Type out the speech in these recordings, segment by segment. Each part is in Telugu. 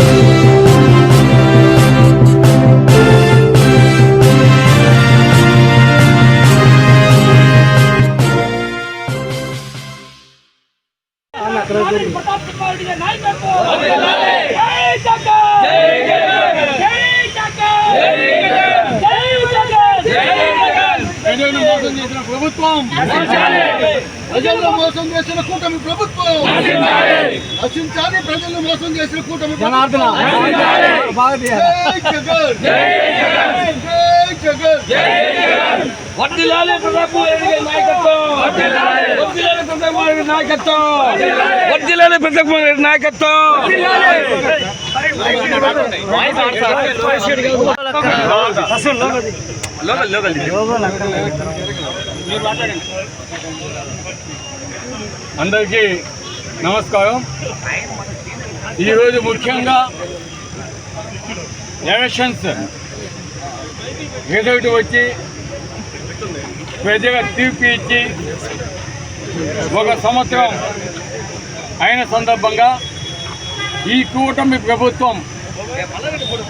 you. ప్రభుత్వం. ప్రజలను మోసం చేసిన కూటమి ప్రభుత్వం. నశించాలి ప్రజలను మోసం చేసిన కూటమి ప్రభుత్వం. జై జగన్. జై జగన్. వర్దిలాలి ప్రతాప్ కుమార్ రెడ్డి గారి నాయకత్వం. వర్దిలాలి ప్రతాప్ కుమార్ రెడ్డి నాయకత్వం వర్దిలాలి ప్రతాప్ కుమార్ రెడ్డి నాయకత్వం. అందరికీ నమస్కారం. ఈరోజు ముఖ్యంగా ఎలక్షన్స్. రిజల్ట్ వచ్చి ప్రజల తీర్పు ఇచ్చి ఒక సంవత్సరం అయిన సందర్భంగా ఈ కూటమి ప్రభుత్వం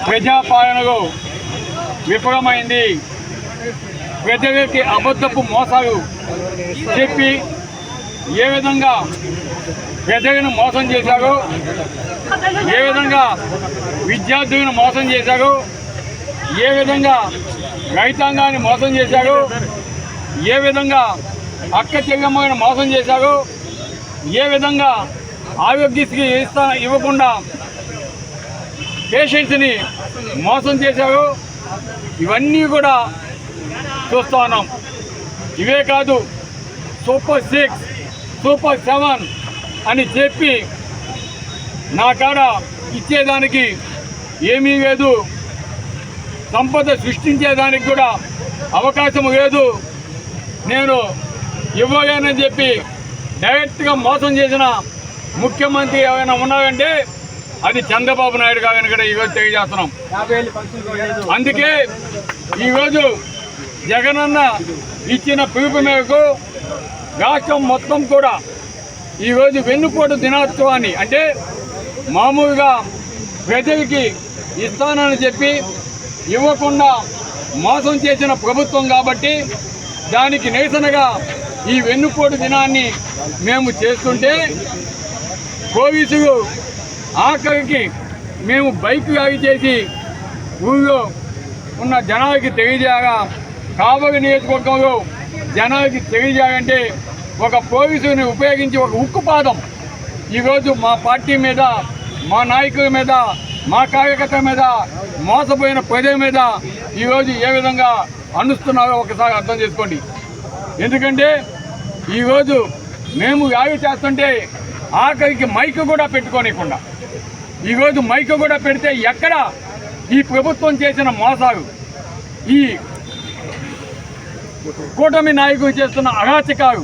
ప్రజాపాలనలో విఫలమైంది. పెద్దవేటి అబద్ధపు మోసాలు చెప్పి ఏ విధంగా ప్రజలను మోసం చేశారు ఏ విధంగా విద్యార్థులను మోసం చేశారు ఏ విధంగా రైతాంగాన్ని మోసం చేశారు ఏ విధంగా అక్క చెల్లెమ్మని మోసం చేశారు ఏ విధంగా ఆరోగ్యశ్రీ ఇస్తా ఇవ్వకుండా పేషెంట్స్ని మోసం చేశారు ఇవన్నీ కూడా చూస్తా ఉన్నాం ఇవే కాదు సూపర్ సిక్స్ సూపర్ సెవెన్ అని చెప్పి నా కాడ ఇచ్చేదానికి ఏమీ లేదు. సంపద సృష్టించేదానికి కూడా అవకాశం లేదు. నేను ఇవ్వలేనని చెప్పి డైరెక్ట్గా మోసం చేసిన ముఖ్యమంత్రి ఎవరైనా ఉన్నారంటే అది చంద్రబాబు నాయుడు గారిని కూడా ఈరోజు తెలియజేస్తున్నాం. అందుకే ఈరోజు జగనన్న ఇచ్చిన పిలుపు మేరకు రాష్ట్రం మొత్తం కూడా ఈరోజు వెన్నుపోటు దినోత్సవాన్ని అంటే మామూలుగా ప్రజలకి ఇస్తానని చెప్పి ఇవ్వకుండా మోసం చేసిన ప్రభుత్వం కాబట్టి దానికి నిరసనగా ఈ వెన్నుపోటు దినాన్ని మేము చేస్తుంటే పోలీసులు ఆఖరికి మేము బైక్ ఆగి చేసి ఊళ్ళో ఉన్న జనాలకి తెలియజేయగా కాబోయే నియోజకవర్గంలో జనాలకి తెలియజేయాలంటే ఒక పోలీసుని ఉపయోగించి ఒక ఉక్కుపాదం ఈరోజు మా పార్టీ మీద మా నాయకుల మీద మా కార్యకర్త మీద మోసపోయిన ప్రజల మీద ఈరోజు ఏ విధంగా అనుస్తున్నారో ఒకసారి అర్థం చేసుకోండి. ఎందుకంటే ఈరోజు మేము యాగ చేస్తుంటే ఆఖరికి మైక్ కూడా పెట్టుకోనికుండా. ఈరోజు మైక్ కూడా పెడితే ఎక్కడ ఈ ప్రభుత్వం చేసిన మోసాలు? ఈ కూటమి నాయకులు చేస్తున్న అరాచకాలు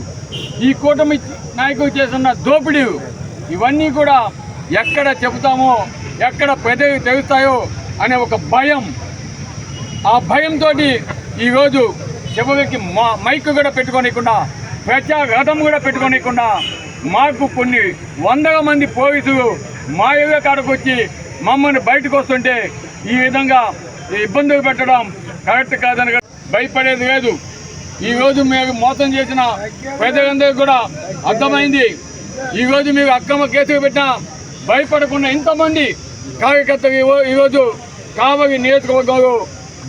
ఈ కూటమి నాయకులు చేస్తున్న దోపిడీ ఇవన్నీ కూడా ఎక్కడ చెబుతామో ఎక్కడ ప్రజలకు తెలుస్తాయో అనే ఒక భయం. ఆ భయంతో ఈరోజు చివరికి మా మైక్ కూడా పెట్టుకోనికుండా ప్రజా రథం కూడా పెట్టుకోనికుండా మాకు కొన్ని వందల మంది పోలీసులు మా ఇళ్ళ కాడకు వచ్చి మమ్మల్ని బయటకు వస్తుంటే ఈ విధంగా ఇబ్బందులు పెట్టడం కరెక్ట్ కాదని భయపడేది లేదు. ఈరోజు మీరు మోసం చేసిన ప్రజలందరికీ కూడా అర్థమైంది. ఈరోజు మీరు అక్రమ కేసులు పెట్టిన భయపడకుండా ఇంతమంది కార్యకర్తలు ఈరోజు కావలి నియోజకవర్గంలో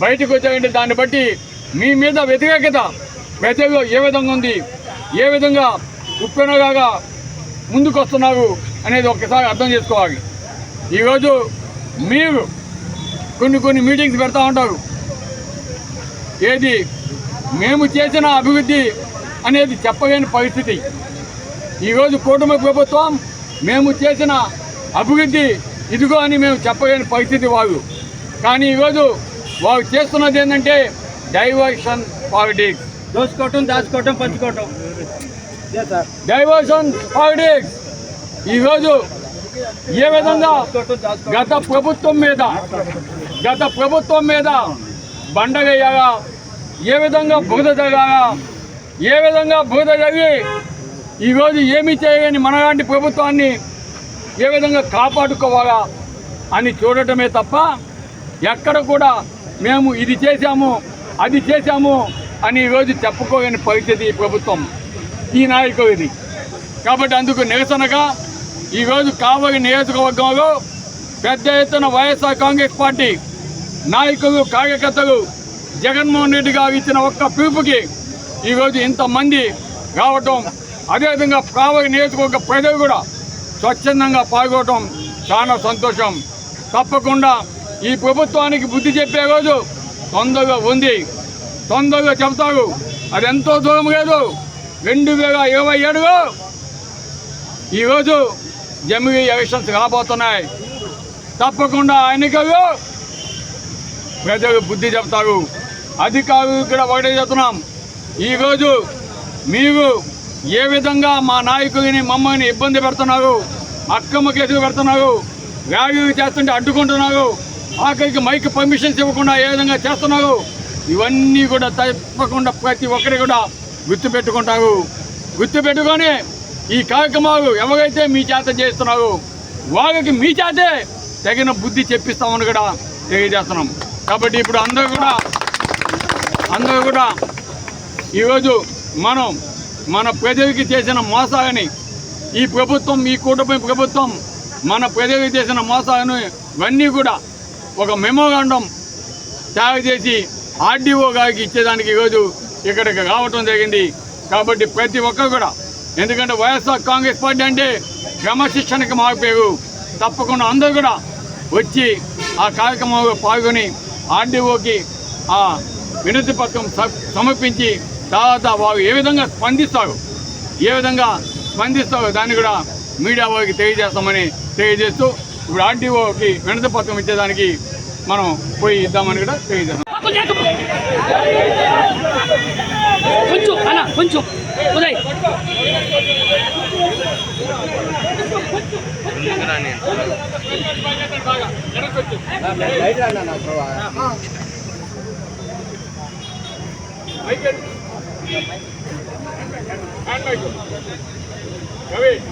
బయటకు వచ్చారంటే దాన్ని బట్టి మీ మీద వ్యతిరేకత ప్రజల్లో ఏ విధంగా ఉంది ఏ విధంగా ఉప్పెనగా ముందుకు వస్తున్నారు అనేది ఒక్కసారి అర్థం చేసుకోవాలి. ఈరోజు మీరు కొన్ని కొన్ని మీటింగ్స్ పెడతా ఉంటారు. ఏది మేము చేసిన అభివృద్ధి అనేది చెప్పలేని పరిస్థితి. ఈరోజు కూటమి ప్రభుత్వం మేము చేసిన అభివృద్ధి ఇదిగో అని మేము చెప్పలేని పరిస్థితి వారు. కానీ ఈరోజు వారు చేస్తున్నది ఏంటంటే డైవర్షన్ పాలిటిక్స్. దోచుకోవటం దాచుకోవటం పంచుకోవటం. Diversion politics. ఈరోజు ఏ విధంగా గత ప్రభుత్వం మీద గత ప్రభుత్వం మీద బండగయ్యాగా ఏ విధంగా బురద జరగాగా ఏ విధంగా బురద జరిగి ఈరోజు ఏమీ చేయని మనలాంటి ప్రభుత్వాన్ని ఏ విధంగా కాపాడుకోవాలా అని చూడటమే తప్ప ఎక్కడ కూడా మేము ఇది చేశాము అది చేశాము అని ఈరోజు చెప్పుకోలేని పరిస్థితి ఈ ప్రభుత్వం ఈ నాయకుడిది. కాబట్టి అందుకు నిరసనగా ఈరోజు కావలి నియోజకవర్గంలో పెద్ద ఎత్తున వైఎస్ఆర్ కాంగ్రెస్ పార్టీ నాయకులు కార్యకర్తలు జగన్మోహన్ రెడ్డి గారు ఇచ్చిన ఒక్క పిలుపుకి ఈరోజు ఇంతమంది రావటం అదేవిధంగా కావలి నియోజకవర్గ ప్రజలు కూడా స్వచ్ఛందంగా పాల్గొనడం చాలా సంతోషం. తప్పకుండా ఈ ప్రభుత్వానికి బుద్ధి చెప్పే రోజు తొందరగా ఉంది. తొందరగా చెబుతారు. అది ఎంతో దూరం లేదు రెండు వేల ఇరవై ఏడులో ఈరోజు జమిలీ ఎలక్షన్స్ రాబోతున్నాయి. తప్పకుండా ఎన్నికల్లో ప్రజలు బుద్ధి చెబుతారు. అది అధికారులు కూడా ఒకటే చెప్తున్నాం ఈరోజు మీరు ఏ విధంగా మా నాయకుడిని మమ్మల్ని ఇబ్బంది పెడుతున్నారు అక్రమ కేసులు పెడుతున్నారు ర్యాలీలు చేస్తుంటే అడ్డుకుంటున్నారు ఆఖరికి మైక్ పర్మిషన్స్ ఇవ్వకుండా ఏ విధంగా చేస్తున్నారు ఇవన్నీ కూడా తప్పకుండా ప్రతి ఒక్కరి కూడా గుర్తుపెట్టుకుంటారు. గుర్తుపెట్టుకొని ఈ కార్యక్రమాలు ఎవరైతే మీ చేత చేస్తున్నారు వాళ్ళకి మీ చేతే తగిన బుద్ధి చెప్పిస్తామని కూడా తెలియజేస్తున్నాం. కాబట్టి ఇప్పుడు అందరూ కూడా అందరూ కూడా ఈరోజు మనం మన ప్రజలకి చేసిన మోసాలని ఈ ప్రభుత్వం ఈ కూటమి ప్రభుత్వం మన ప్రజలకి చేసిన మోసాలను ఇవన్నీ కూడా ఒక మెమోగాండం తయారు చేసి ఆర్డీఓ గారికి ఇచ్చేదానికి ఈరోజు ఇక్కడికి రావటం జరిగింది. కాబట్టి ప్రతి ఒక్కరు కూడా ఎందుకంటే వైఎస్ఆర్ కాంగ్రెస్ పార్టీ అంటే క్రమశిక్షణకి మారిపోయారు తప్పకుండా అందరూ కూడా వచ్చి ఆ కార్యక్రమంలో పాల్గొని ఆర్డీఓకి ఆ వినతి పత్రం సమర్పించి తర్వాత వారు ఏ విధంగా స్పందిస్తారు ఏ విధంగా స్పందిస్తారో దాన్ని కూడా మీడియా వారికి తెలియజేస్తామని తెలియజేస్తూ ఇప్పుడు ఆర్డీఓకి వినతి పత్రం ఇచ్చేదానికి మనం పోయి ఇద్దామని కూడా తెలియజేస్తాం. కొంచెం అన్న కొంచెం. Uday. Make it. And make it. Kavi.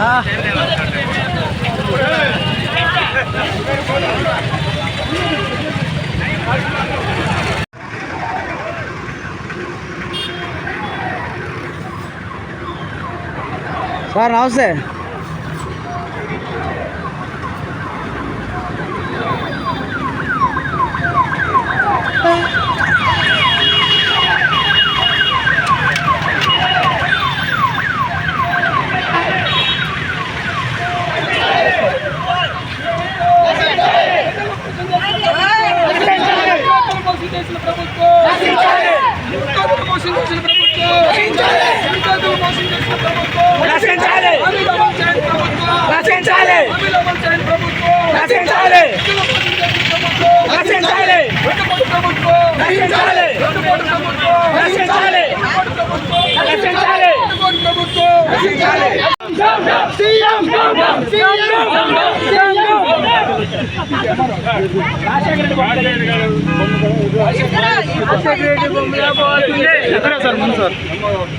Ah. Sir namaste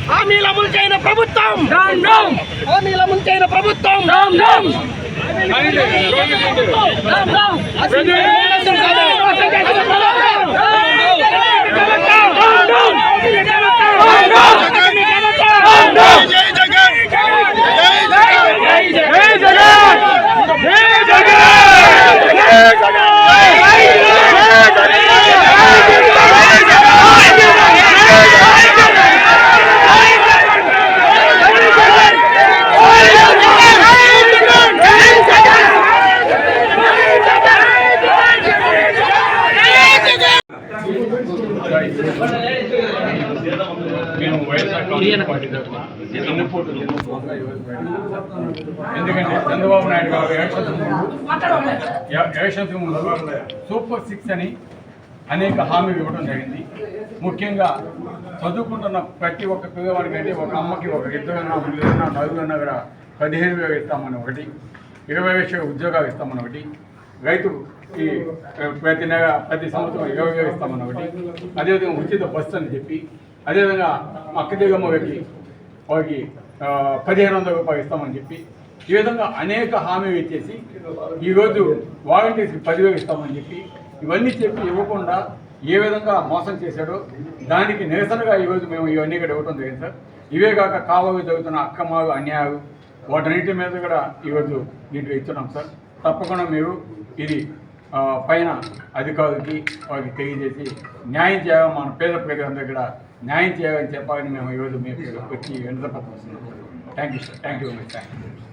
హామీల ముంచైన ప్రభుత్వం. హామీల ముంచైన ప్రభుత్వం. మేము ఎందుకంటే చంద్రబాబు నాయుడు గారు ఎలక్షన్స్ సూపర్ సిక్స్ అని అనేక హామీలు ఇవ్వడం జరిగింది. ముఖ్యంగా చదువుకుంటున్న ప్రతి ఒక్క పిల్లవాడికంటే ఒక అమ్మకి ఒక ఇద్దరున్నా ముగ్గురున్నా నలుగురున్నా కూడా పదిహేను వేలు ఇస్తామని ఒకటి ఇరవై లక్షల ఉద్యోగాలు ఇస్తామని ఒకటి రైతు ఈ ప్రతి నెల ప్రతి సంవత్సరం ఇరవై వేలు ఇస్తామని ఒకటి. అదేవిధంగా ఉచిత బస్సు అని చెప్పి అదేవిధంగా అక్కదిగమ్మకి వారికి పదిహేను వందల రూపాయలు ఇస్తామని చెప్పి ఈ విధంగా అనేక హామీలు ఇచ్చేసి ఈరోజు వాలంటీర్స్కి పదివేలు ఇస్తామని చెప్పి ఇవన్నీ చెప్పి ఇవ్వకుండా ఏ విధంగా మోసం చేశాడో దానికి నిరసనగా ఈరోజు మేము ఇవన్నీ కూడా ఇవ్వడం జరిగింది సార్. ఇవే కాక కావాలి జరుగుతున్న అక్రమాలు అన్యాయాలు వాటన్నిటి మీద కూడా ఈరోజు దీంట్లో ఇస్తున్నాం సార్. తప్పకుండా మీరు ఇది పైన అధికారులకి వారికి తెలియజేసి న్యాయం చేయాలి మన పేద ప్రజలందరూ కూడా న్యాయం చేయాలని చెప్పాలని మేము ఈరోజు మీకు వచ్చి వెంటనే పట్టుకొస్తున్నాం thank you sir thank you very much thank you